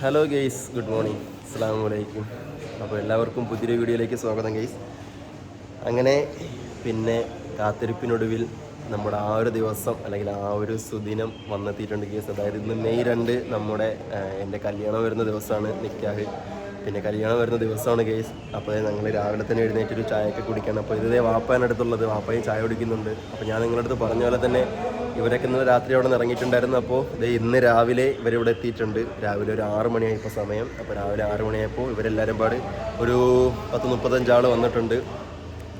Hello guys good morning അസ്സാം വലൈക്കും അപ്പോൾ എല്ലാവർക്കും പുതിയൊരു വീഡിയോയിലേക്ക് സ്വാഗതം ഗെയ്സ് അങ്ങനെ പിന്നെ കാത്തിരിപ്പിനൊടുവിൽ നമ്മുടെ ആ ഒരു ദിവസം അല്ലെങ്കിൽ ആ ഒരു സുദിനം വന്നെത്തിയിട്ടുണ്ട് ഗെയ്സ് അതായത് ഇന്ന് മെയ് രണ്ട് നമ്മുടെ എന്റെ കല്യാണം വരുന്ന ദിവസമാണ് നിക്കാഹ്. പിന്നെ കല്യാണം വരുന്ന ദിവസമാണ് ഗെയ്സ് അപ്പോൾ ഞങ്ങൾ രാവിലെ തന്നെ എഴുന്നേറ്റ് ഒരു ചായയൊക്കെ കുടിക്കണം അപ്പോൾ ഇതേ വാപ്പാന്റെ അടുത്തുള്ളത് വാപ്പയും ചായ കുടിക്കുന്നുണ്ട്. അപ്പോൾ ഞാൻ നിങ്ങളുടെ അടുത്ത് പറഞ്ഞ പോലെ തന്നെ ഇവരൊക്കെ ഇന്നലെ രാത്രി അവിടെ നിന്ന് ഇറങ്ങിയിട്ടുണ്ടായിരുന്നു. അപ്പോൾ ഇത് ഇന്ന് രാവിലെ ഇവരിവിടെ എത്തിയിട്ടുണ്ട്. രാവിലെ ഒരു ആറ് മണിയായിപ്പോൾ സമയം. അപ്പോൾ രാവിലെ ആറ് മണിയായപ്പോൾ ഇവരെല്ലാവരും പാട് ഒരു പത്ത് മുപ്പത്തഞ്ചാൾ വന്നിട്ടുണ്ട്.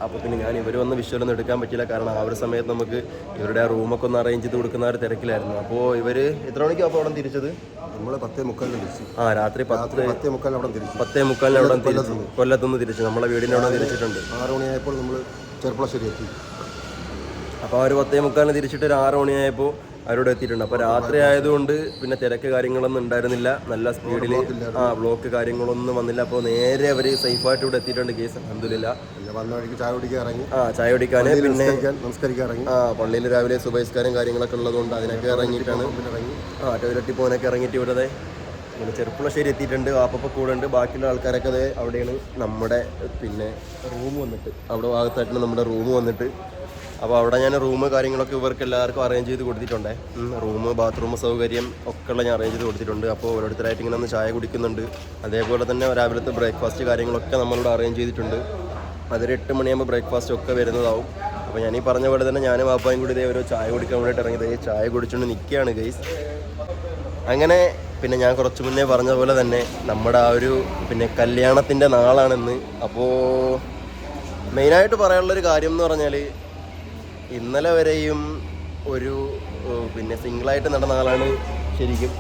അപ്പോൾ പിന്നെ ഞാൻ ഇവർ വന്ന് വിഷ്വലൊന്നും എടുക്കാൻ പറ്റില്ല കാരണം ആ ഒരു സമയത്ത് നമുക്ക് ഇവരുടെ ആ റൂമൊക്കെ ഒന്ന് അറേഞ്ച് ചെയ്ത് കൊടുക്കുന്ന ഒരു തിരക്കിലായിരുന്നു. അപ്പോൾ ഇവർ എത്ര മണിക്കാണ് അപ്പോൾ അവിടെ തിരിച്ചത്? നമ്മൾ പത്തേ മുക്കാലിന് തിരിച്ചു. ആ രാത്രി പത്ത് പത്തേ മുക്കാലിന് അവിടെ തിരിച്ചു. പത്തേ മുക്കാലിന് അവിടെ തിരിച്ചു. കൊല്ലത്തുനിന്ന് തിരിച്ചു. നമ്മളെ വീടിന്റെ അവിടെ തിരിച്ചിട്ടുണ്ട്. ആറ് മണിയായപ്പോൾ നമ്മൾ ചെറുപ്പളശ്ശേരി എത്തി. അപ്പോൾ അവർ ഒരു പത്തേ മുക്കാലിന് തിരിച്ചിട്ട് ഒരു ആറ് മണിയായപ്പോൾ അവരോട് എത്തിയിട്ടുണ്ട്. അപ്പോൾ രാത്രി ആയതുകൊണ്ട് പിന്നെ തിരക്ക് കാര്യങ്ങളൊന്നും ഉണ്ടായിരുന്നില്ല. നല്ല സ്പീഡിൽ ആ ബ്ലോക്ക് കാര്യങ്ങളൊന്നും വന്നില്ല. അപ്പോൾ നേരെ അവർ സേഫായിട്ട് ഇവിടെ എത്തിയിട്ടുണ്ട് കേസ്. അഹമ്മദില്ല ആ ചായ കുടിക്കാൻ പിന്നെ ആ പള്ളിയിൽ രാവിലെ സുബഹിസ്കാരം കാര്യങ്ങളൊക്കെ ഉള്ളതുകൊണ്ട് അതിനൊക്കെ ഇറങ്ങിയിട്ടാണ്. ആ ടോയ്ലറ്റിൽ പോകാനൊക്കെ ഇറങ്ങിയിട്ട് ഇവിടെ പിന്നെ ചെറുപ്പുളശ്ശേരി എത്തിയിട്ടുണ്ട്. വാപ്പപ്പ കൂടെ ഉണ്ട്. ബാക്കിയുള്ള ആൾക്കാരൊക്കെ ദേ അവിടെയാണ് നമ്മുടെ പിന്നെ റൂം വന്നിട്ട്. അവിടെ ഭാഗത്തായിട്ടാണ് നമ്മുടെ റൂം വന്നിട്ട്. അപ്പോൾ അവിടെ ഞാൻ റൂം കാര്യങ്ങളൊക്കെ ഇവർക്ക് എല്ലാവർക്കും അറേഞ്ച് ചെയ്ത് കൊടുത്തിട്ടുണ്ടേ. റൂം ബാത്റൂം സൗകര്യം ഒക്കെ ഉള്ള ഞാൻ അറേഞ്ച് ചെയ്ത് കൊടുത്തിട്ടുണ്ട്. അപ്പോൾ ഓരോരുത്തരായിട്ട് ഇങ്ങനെ ഒന്ന് ചായ കുടിക്കുന്നുണ്ട്. അതേപോലെ തന്നെ രാവിലത്തെ ബ്രേക്ക്ഫാസ്റ്റ് കാര്യങ്ങളൊക്കെ നമ്മളോട് അറേഞ്ച് ചെയ്തിട്ടുണ്ട്. അതൊരു എട്ട് മണിയാകുമ്പോൾ ബ്രേക്ക്ഫാസ്റ്റ് ഒക്കെ വരുന്നതാവും. അപ്പോൾ ഞാൻ ഈ പറഞ്ഞ പോലെ തന്നെ ഞാനും വാപ്പായും കൂടി ഇതേ ഒരു ചായ കുടിക്കാൻ വേണ്ടിയിട്ട് ഇറങ്ങിയത്. ചായ കുടിച്ചുകൊണ്ട് നിൽക്കുകയാണ് ഗൈസ് അങ്ങനെ പിന്നെ ഞാൻ കുറച്ച് മുന്നേ പറഞ്ഞ പോലെ തന്നെ നമ്മുടെ ആ ഒരു പിന്നെ കല്യാണത്തിന്റെ നാളാണെന്ന്. അപ്പോൾ മെയിനായിട്ട് പറയാനുള്ളൊരു കാര്യം എന്ന് പറഞ്ഞാൽ ഇന്നലെ വരെയും ഒരു പിന്നെ സിംഗിളായിട്ട് നടന്ന ആളാണ് ശരിക്കും.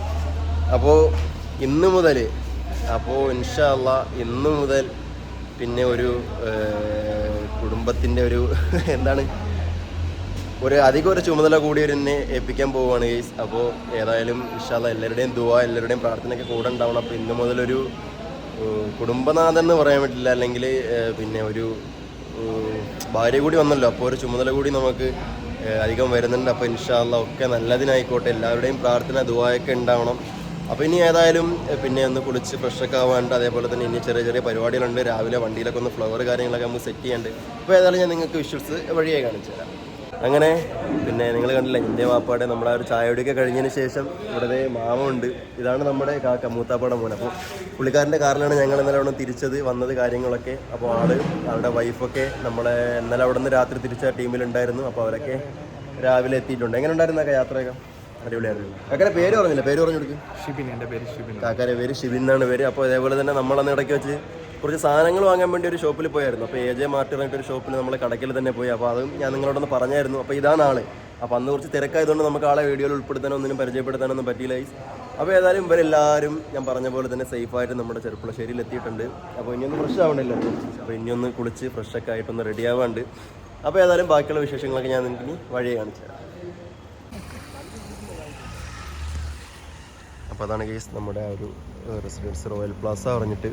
അപ്പോൾ ഇന്ന് മുതൽ അപ്പോൾ ഇൻഷല്ല ഇന്ന് മുതൽ പിന്നെ ഒരു കുടുംബത്തിന്റെ ഒരു എന്താണ് ഒരു അധികം ഒരു ചുമതല കൂടി ഒരു എന്നെ ഏൽപ്പിക്കാൻ പോവുകയാണ് ഗൈസ് അപ്പോൾ ഏതായാലും ഇൻഷാല്ല എല്ലാവരുടെയും ദുവ എല്ലാവരുടെയും പ്രാർത്ഥനയൊക്കെ കൂടെ ഉണ്ടാവണം. അപ്പോൾ ഇന്ന് മുതലൊരു കുടുംബനാഥൻ എന്ന് പറയാൻ പറ്റില്ല. അല്ലെങ്കിൽ പിന്നെ ഒരു ഭാര്യ കൂടി വന്നല്ലോ അപ്പോൾ ഒരു ചുമതല കൂടി നമുക്ക് അധികം വരുന്നുണ്ട്. അപ്പോൾ ഇൻഷാല്ല ഒക്കെ നല്ലതിനായിക്കോട്ടെ എല്ലാവരുടെയും പ്രാർത്ഥന ദുവായൊക്കെ ഉണ്ടാവണം. അപ്പോൾ ഇനി ഏതായാലും പിന്നെ ഒന്ന് കുളിച്ച് ഫ്രഷൊക്കെ ആവാണ്ട് അതേപോലെ തന്നെ ഇനി ചെറിയ ചെറിയ പരിപാടികളുണ്ട്. രാവിലെ വണ്ടിയിലൊക്കെ ഒന്ന് ഫ്ലവർ കാര്യങ്ങളൊക്കെ നമുക്ക് സെറ്റ് ചെയ്യാണ്ട്. അപ്പോൾ ഏതായാലും ഞാൻ നിങ്ങൾക്ക് വിഷ്വൽസ് വഴിയായി കാണിച്ചു തരാം അങ്ങനെ പിന്നെ നിങ്ങൾ കണ്ടില്ല എന്റെ വാപ്പാടെ നമ്മുടെ ആ ഒരു ചായയുടെയൊക്കെ കഴിഞ്ഞതിന് ശേഷം ഇവിടെ മാമുണ്ട് ഇതാണ് നമ്മുടെ കാക്ക മൂത്താപ്പാടെ മോൻ. അപ്പോൾ പുള്ളിക്കാരന്റെ കാറിലാണ് ഞങ്ങൾ ഇന്നലെ അവിടെ തിരിച്ചത് വന്നത് കാര്യങ്ങളൊക്കെ. അപ്പോൾ ആൾ അവരുടെ വൈഫൊക്കെ നമ്മളെ ഇന്നലെ അവിടെ നിന്ന് രാത്രി തിരിച്ച ടീമിലുണ്ടായിരുന്നു. അപ്പോൾ അവരൊക്കെ രാവിലെ എത്തിയിട്ടുണ്ട്. എങ്ങനെ ഉണ്ടായിരുന്നൊക്കെ യാത്രയൊക്കെ? അടിപൊളിയായിരുന്നു. കാക്കയുടെ പേര് പറഞ്ഞില്ല? പേര് പറഞ്ഞു കൊടുക്കും. ഷിബിൻ എന്റെ പേര് ഷിബിൻ. കാക്കാരെ പേര് ഷിബിൻ എന്നാണ് പേര്. അപ്പോൾ അതേപോലെ തന്നെ നമ്മളന്ന് ഇടയ്ക്ക് വെച്ച് കുറച്ച് സാധനങ്ങൾ വാങ്ങാൻ വേണ്ടി ഒരു ഷോപ്പിൽ പോയായിരുന്നു. അപ്പോൾ എ ജെ മാർട്ട് പറഞ്ഞിട്ട് ഒരു ഷോപ്പിൽ നമ്മൾ കടക്കിൽ തന്നെ പോയി. അപ്പോൾ അതും ഞാൻ നിങ്ങളോടൊന്ന് പറഞ്ഞായിരുന്നു. അപ്പോൾ ഇതാണ് ആൾ. അപ്പോൾ അന്ന് കുറച്ച് തിരക്കായതുകൊണ്ട് നമുക്ക് ആളെ വീഡിയോയിൽ ഉൾപ്പെടുത്താനോ ഒന്നിനും പരിചയപ്പെടുത്താനൊന്നും പറ്റിയില്ല. അപ്പോൾ ഏതായാലും ഇവരെല്ലാവരും ഞാൻ പറഞ്ഞ പോലെ തന്നെ സേഫായിട്ട് നമ്മുടെ ചെറുപ്പുളശ്ശേരിയിൽ എത്തിയിട്ടുണ്ട്. അപ്പോൾ ഇനിയൊന്ന് ഫ്രഷ് ആവണല്ലോ അപ്പോൾ ഇനിയൊന്ന് കുളിച്ച് ഫ്രഷൊക്കെ ആയിട്ടൊന്ന് റെഡി ആവാണ്ട്. അപ്പോൾ ഏതായാലും ബാക്കിയുള്ള വിശേഷങ്ങളൊക്കെ ഞാൻ നിങ്ങൾക്ക് വഴി കാണിച്ചു അപ്പോൾ അതാണ് കേസ് നമ്മുടെ ആ ഒരു റെസിഡൻസ് റോയൽ പ്ലാസ പറഞ്ഞിട്ട്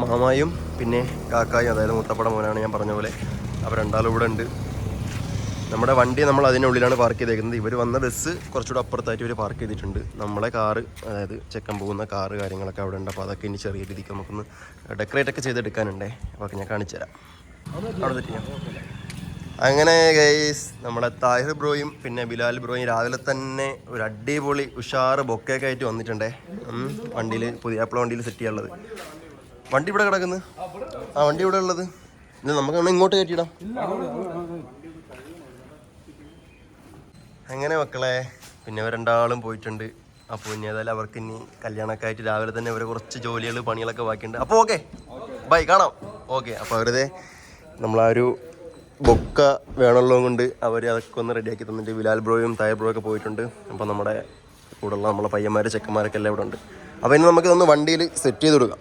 മാമായും പിന്നെ കാക്കായും അതായത് മുത്തപ്പട മോനാണ് ഞാൻ പറഞ്ഞ പോലെ. അവർ രണ്ടാളും ഇവിടെ ഉണ്ട്. നമ്മുടെ വണ്ടി നമ്മൾ അതിനുള്ളിലാണ് പാർക്ക് ചെയ്തേക്കുന്നത്. ഇവർ വന്ന ബസ് കുറച്ചുകൂടെ അപ്പുറത്തായിട്ട് ഇവർ പാർക്ക് ചെയ്തിട്ടുണ്ട്. നമ്മളെ കാറ് അതായത് ചെക്കൻ പോകുന്ന കാറ് കാര്യങ്ങളൊക്കെ അവിടെ ഉണ്ട്. അപ്പോൾ അതൊക്കെ ഇനി ചെറിയ രീതിക്ക് നമുക്കൊന്ന് ഡെക്കറേറ്റ് ഒക്കെ ചെയ്തെടുക്കാനുണ്ടേ. അപ്പോൾ ഞാൻ കാണിച്ചു തരാം. അവിടെ അങ്ങനെ ഗൈസ് നമ്മുടെ താഹിർ ബ്രോയും പിന്നെ ബിലാൽ ബ്രോയും രാവിലെ തന്നെ ഒരു അടിപൊളി ഉഷാറ് ബൊക്കെയൊക്കെ ആയിട്ട് വന്നിട്ടുണ്ടേ. വണ്ടിയിൽ പുതിയ ആപ്പിള വണ്ടിയിൽ സെറ്റ് ചെയ്യാനുള്ളത്. വണ്ടി ഇവിടെ കിടക്കുന്നത് ആ വണ്ടി ഇവിടെ ഉള്ളത്. ഇല്ല നമുക്ക് ഇങ്ങോട്ട് കയറ്റിയിടാം. അങ്ങനെ മക്കളെ പിന്നെ രണ്ടാളും പോയിട്ടുണ്ട്. അപ്പോൾ ഇനി ഏതായാലും അവർക്ക് ഇനി കല്യാണമൊക്കെ ആയിട്ട് രാവിലെ തന്നെ ഇവരെ കുറച്ച് ജോലികൾ പണികളൊക്കെ ബാക്കിയുണ്ട്. അപ്പോൾ ഓക്കെ. ബൈ കാണാം. ഓക്കെ അപ്പോൾ അവരുതേ നമ്മളാ ഒരു ബൊക്ക വേണമല്ലോ കൊണ്ട് അവർ അതൊക്കെ ഒന്ന് റെഡിയാക്കി തന്നിട്ട് ബിലാൽ ബ്രോയും തായ ബ്രോയും ഒക്കെ പോയിട്ടുണ്ട്. അപ്പോൾ നമ്മുടെ കൂടെയുള്ള നമ്മളെ പയ്യന്മാർ ചെക്കന്മാരൊക്കെ എല്ലാം ഇവിടെ ഉണ്ട്. അപ്പോൾ ഇനി നമുക്ക് ഇതൊന്ന് വണ്ടിയിൽ സെറ്റ് ചെയ്ത് കൊടുക്കാം.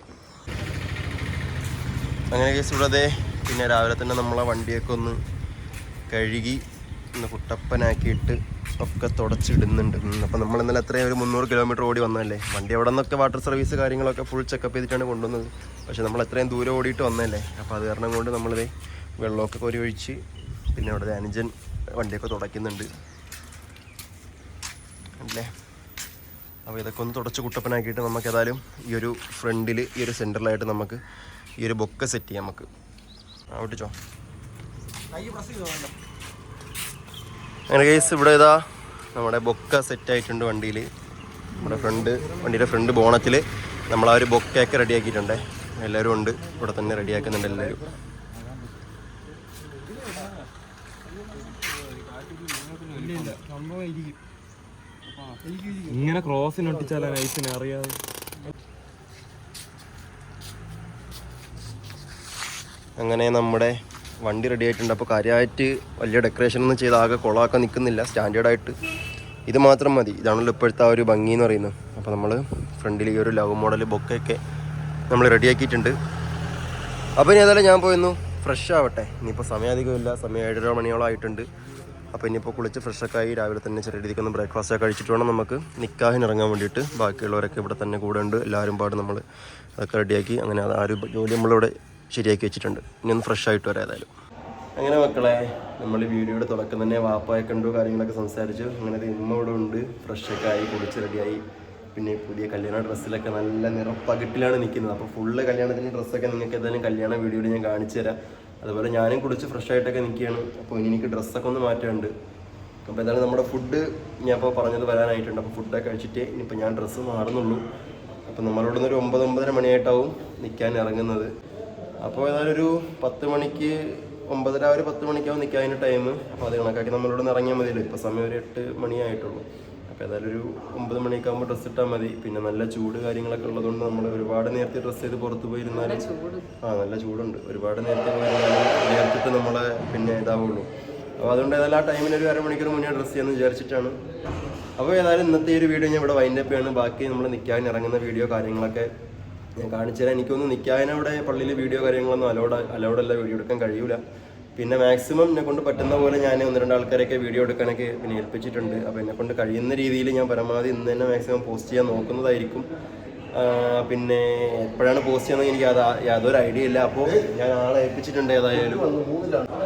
അങ്ങനെ കേസ് ഇവിടെ പിന്നെ രാവിലെ തന്നെ നമ്മളെ വണ്ടിയൊക്കെ ഒന്ന് കഴുകി ഒന്ന് കുട്ടപ്പനാക്കിയിട്ട് ഒക്കെ തുടച്ചിടുന്നുണ്ട്. അപ്പം നമ്മൾ ഇന്നലെ എത്രയും ഒരു മുന്നൂറ് കിലോമീറ്റർ ഓടി വന്നതല്ലേ? വണ്ടി അവിടെ നിന്നൊക്കെ വാട്ടർ സർവീസ് കാര്യങ്ങളൊക്കെ ഫുൾ ചെക്കപ്പ് ചെയ്തിട്ടാണ് കൊണ്ടുവന്നത്. പക്ഷേ നമ്മൾ എത്രയും ദൂരം ഓടിയിട്ട് വന്നതല്ലേ? അപ്പോൾ അത് കാരണം കൊണ്ട് നമ്മളിത് വെള്ളമൊക്കെ കോരി ഒഴിച്ച് പിന്നെ അവിടെ അനുജൻ വണ്ടിയൊക്കെ തുടയ്ക്കുന്നുണ്ട്. അല്ലേ? അപ്പോൾ ഇതൊക്കെ ഒന്ന് തുടച്ച് കുട്ടപ്പനാക്കിയിട്ട് നമുക്ക് ഏതായാലും ഈ ഒരു ഫ്രണ്ടിൽ ഈ ഒരു സെന്ററിലായിട്ട് നമുക്ക് ഈ ഒരു ബൊക്കെ സെറ്റ് ചെയ്യാം നമുക്ക്. ഔട്ടിച്ചോ അങ്ങനെ കേസ് ഇവിടെ ഇതാ നമ്മുടെ ബൊക്ക സെറ്റ് ആയിട്ടുണ്ട് വണ്ടിയിൽ നമ്മുടെ ഫ്രണ്ട് വണ്ടിയുടെ ഫ്രണ്ട് ബോണത്തിൽ നമ്മൾ ആ ഒരു ബൊക്കയൊക്കെ റെഡിയാക്കിയിട്ടുണ്ട് എല്ലാവരും ഉണ്ട്. ഇവിടെ തന്നെ റെഡിയാക്കുന്നുണ്ട് എല്ലാവരും. ഇങ്ങനെ ക്രോസിനൊട്ടിച്ചാലാണ് ഐസിനെ അറിയാതെ. അങ്ങനെ നമ്മുടെ വണ്ടി റെഡി ആയിട്ടുണ്ട്. അപ്പോൾ കാര്യമായിട്ട് വലിയ ഡെക്കറേഷൻ ഒന്നും ചെയ്ത് ആകെ കുളമൊക്കെ നിൽക്കുന്നില്ല സ്റ്റാൻഡേർഡായിട്ട് ഇത് മാത്രം മതി. ഇതാണല്ലോ ഇപ്പോഴത്തെ ആ ഒരു ഭംഗി എന്ന് പറയുന്നത്. അപ്പോൾ നമ്മൾ ഫ്രണ്ടിൽ ഈ ഒരു ലവ് മോഡൽ ബൊക്കയൊക്കെ നമ്മൾ റെഡിയാക്കിയിട്ടുണ്ട് അപ്പോൾ ഇനി ഏതായാലും ഞാൻ പോയിരുന്നു. ഫ്രഷ് ആവട്ടെ. ഇനിയിപ്പോൾ സമയം അധികമില്ല. സമയം ഏഴര മണിയോളം ആയിട്ടുണ്ട്. അപ്പോൾ ഇനിയിപ്പോൾ കുളിച്ച് ഫ്രഷൊക്കെ ആയി രാവിലെ തന്നെ ചെറിയ രീതിക്ക് ഒന്ന് ബ്രേക്ക്ഫാസ്റ്റ് ഒക്കെ കഴിച്ചിട്ട് വേണം നമുക്ക് നിക്കാഹിന് ഇറങ്ങാൻ വേണ്ടിയിട്ട്. ബാക്കിയുള്ളവരൊക്കെ ഇവിടെ തന്നെ കൂടെ ഉണ്ട്. എല്ലാവരും പാട് നമ്മൾ അതൊക്കെ റെഡിയാക്കി അങ്ങനെ ആ ഒരു ജോലി നമ്മളിവിടെ ശരിയാക്കി വെച്ചിട്ടുണ്ട്. ഇനി ഒന്ന് ഫ്രഷ് ആയിട്ട് വരാം ഏതായാലും. അങ്ങനെ മക്കളെ നമ്മൾ വീഡിയോയുടെ തുടക്കം തന്നെ വാപ്പായ കണ്ടു കാര്യങ്ങളൊക്കെ സംസാരിച്ചു. അങ്ങനെ ഇവിടെ ഉണ്ട്. ഫ്രഷൊക്കെ ആയി കുളിച്ച് റെഡിയായി പിന്നെ പുതിയ കല്യാണ ഡ്രസ്സിലൊക്കെ നല്ല നിറപ്പകിട്ടിലാണ് നിൽക്കുന്നത്. അപ്പോൾ ഫുള്ള് കല്യാണത്തിന്റെ ഡ്രസ്സൊക്കെ നിങ്ങൾക്ക് ഏതായാലും കല്യാണ വീഡിയോയിൽ ഞാൻ കാണിച്ചു തരാം. അതുപോലെ ഞാനും കുടിച്ച് ഫ്രഷ് ആയിട്ടൊക്കെ നിൽക്കുകയാണ്. അപ്പോൾ ഇനി എനിക്ക് ഡ്രസ്സൊക്കെ ഒന്ന് മാറ്റാനുണ്ട്. അപ്പോൾ എന്തായാലും നമ്മുടെ ഫുഡ് ഞാൻ ഇപ്പോൾ പറഞ്ഞത് വരാനായിട്ടുണ്ട്. അപ്പോൾ ഫുഡൊക്കെ കഴിച്ചിട്ട് ഇനിയിപ്പോൾ ഞാൻ ഡ്രസ്സ് മാറുന്നുള്ളൂ. അപ്പോൾ നമ്മളോടൊന്നൊരു ഒമ്പത് ഒമ്പതര മണിയായിട്ടാവും നിൽക്കാൻ ഇറങ്ങുന്നത്. അപ്പോൾ ഏതായാലും ഒരു പത്ത് മണിക്ക് ഒമ്പതര ഒരു പത്ത് മണിക്കാവും നിൽക്കുക അതിന് ടൈം അപ്പോൾ അത് കണക്കാക്കി നമ്മളിവിടെ നിന്ന് ഇറങ്ങിയാൽ മതിയല്ലോ. ഇപ്പോൾ സമയം ഒരു എട്ട് മണിയായിട്ടുള്ളൂ അപ്പോൾ ഏതായാലും ഒരു ഒമ്പത് മണിയൊക്കെ ആകുമ്പോൾ ഡ്രസ്സ് ഇട്ടാൽ മതി. പിന്നെ നല്ല ചൂട് കാര്യങ്ങളൊക്കെ ഉള്ളതുകൊണ്ട് നമ്മൾ ഒരുപാട് നേരത്തെ ഡ്രസ്സ് ചെയ്ത് പുറത്ത് പോയിരുന്നാലും ആ നല്ല ചൂടുണ്ട്. ഒരുപാട് നേരത്തെ പോയിരുന്നാലും നേരത്തെ നമ്മളെ പിന്നെ ഇതാവുള്ളൂ. അപ്പോൾ അതുകൊണ്ട് ഏതായാലും ആ ടൈമിന് ഒരു അരമണിക്കൂർ മുന്നേ ഡ്രസ്സ് ചെയ്യാമെന്ന് വിചാരിച്ചിട്ടാണ്. അപ്പോൾ ഏതായാലും ഇന്നത്തെ ഈ ഒരു വീഡിയോ ഞാൻ ഇവിടെ വൈൻഡപ്പ് ചെയ്യാണ് ബാക്കി നമ്മൾ നിൽക്കാൻ ഇറങ്ങുന്ന വീഡിയോ കാര്യങ്ങളൊക്കെ ഞാൻ കാണിച്ചു തരാം. എനിക്കൊന്നും നിൽക്കാനവിടെ പള്ളിയിൽ വീഡിയോ കാര്യങ്ങളൊന്നും അലോഡ് അലൗഡല്ല വീഡിയോ എടുക്കാൻ കഴിയൂല. പിന്നെ മാക്സിമം എന്നെ കൊണ്ട് പറ്റുന്ന പോലെ ഞാൻ ഒന്ന് രണ്ട് ആൾക്കാരെയൊക്കെ വീഡിയോ എടുക്കാനൊക്കെ പിന്നെ ഏൽപ്പിച്ചിട്ടുണ്ട്. അപ്പോൾ എന്നെ കൊണ്ട് കഴിയുന്ന രീതിയിൽ ഞാൻ പരമാവധി ഇന്ന് തന്നെ മാക്സിമം പോസ്റ്റ് ചെയ്യാൻ നോക്കുന്നതായിരിക്കും. പിന്നെ എപ്പോഴാണ് പോസ്റ്റ് ചെയ്യുന്നത് എനിക്ക് അത് യാതൊരു ഐഡിയ ഇല്ല. അപ്പോൾ ഞാൻ ആളെ ഏൽപ്പിച്ചിട്ടുണ്ട് ഏതായാലും.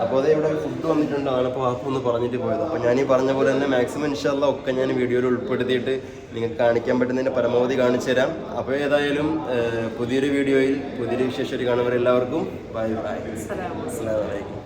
അപ്പോൾ അതേ ഇവിടെ ഫുഡ് വന്നിട്ടുണ്ട്. ആളിപ്പോൾ ആപ്പ് ഒന്ന് പറഞ്ഞിട്ട് പോയത്. അപ്പോൾ ഞാൻ ഈ പറഞ്ഞ പോലെ തന്നെ മാക്സിമം ഇൻഷാല്ല ഒക്കെ ഞാൻ വീഡിയോയിൽ ഉൾപ്പെടുത്തിയിട്ട് നിങ്ങൾക്ക് കാണിക്കാൻ പറ്റുന്നതിന്റെ പരമാവധി കാണിച്ചു തരാം. അപ്പോൾ ഏതായാലും പുതിയൊരു വീഡിയോയിൽ പുതിയൊരു വിശേഷം കാണുന്നവരെല്ലാവർക്കും. ബൈ ബൈ അസ്സലാമു അലൈക്കും.